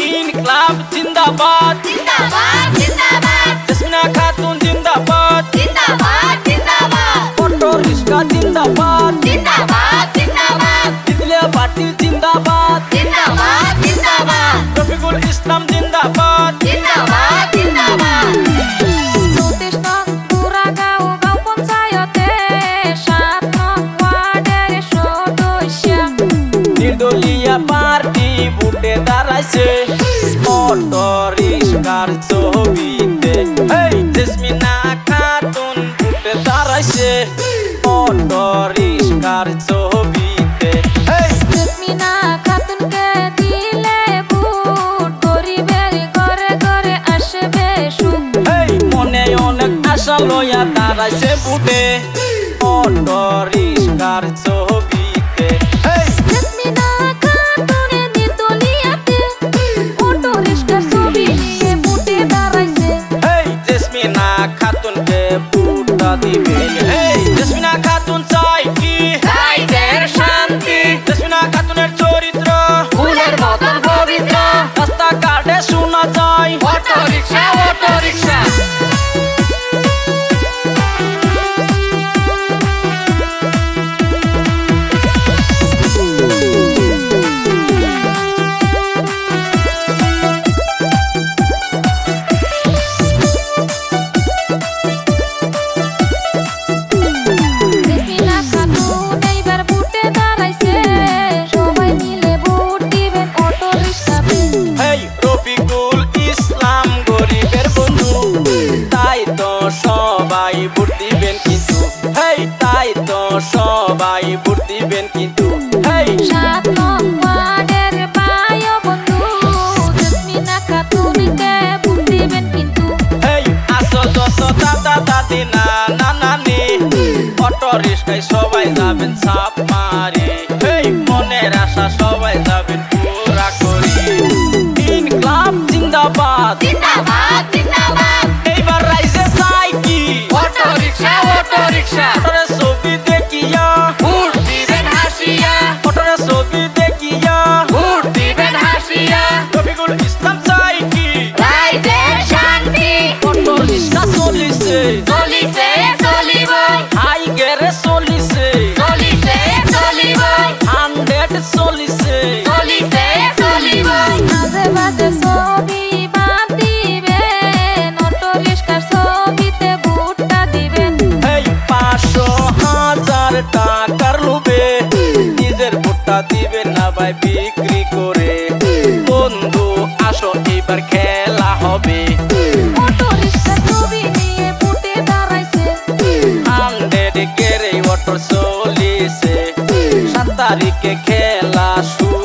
In the club, in the bar in the bar Jindabad. Jismina Khat আছে। মটর ইস্কার ছবিতে। এই জেসমিনা খাতুন ফুটে দাঁড়াইছে মটর ইস্কার ছবিতে। এই জেসমিনা খাতুনকে দিলে ভোট গরিবের ঘরে ঘরে আসবে সুখ। এই মনে অনেক আশা লইয়া দাঁড়াইছে ফুটে মটর ইস্কার Hey. হাসিনা নানানি অটো রিক্সায় সবাই যাবেন সাপ মারি। মনের আশা সবাই যাবেন it's only তারিখে খেলা শুরু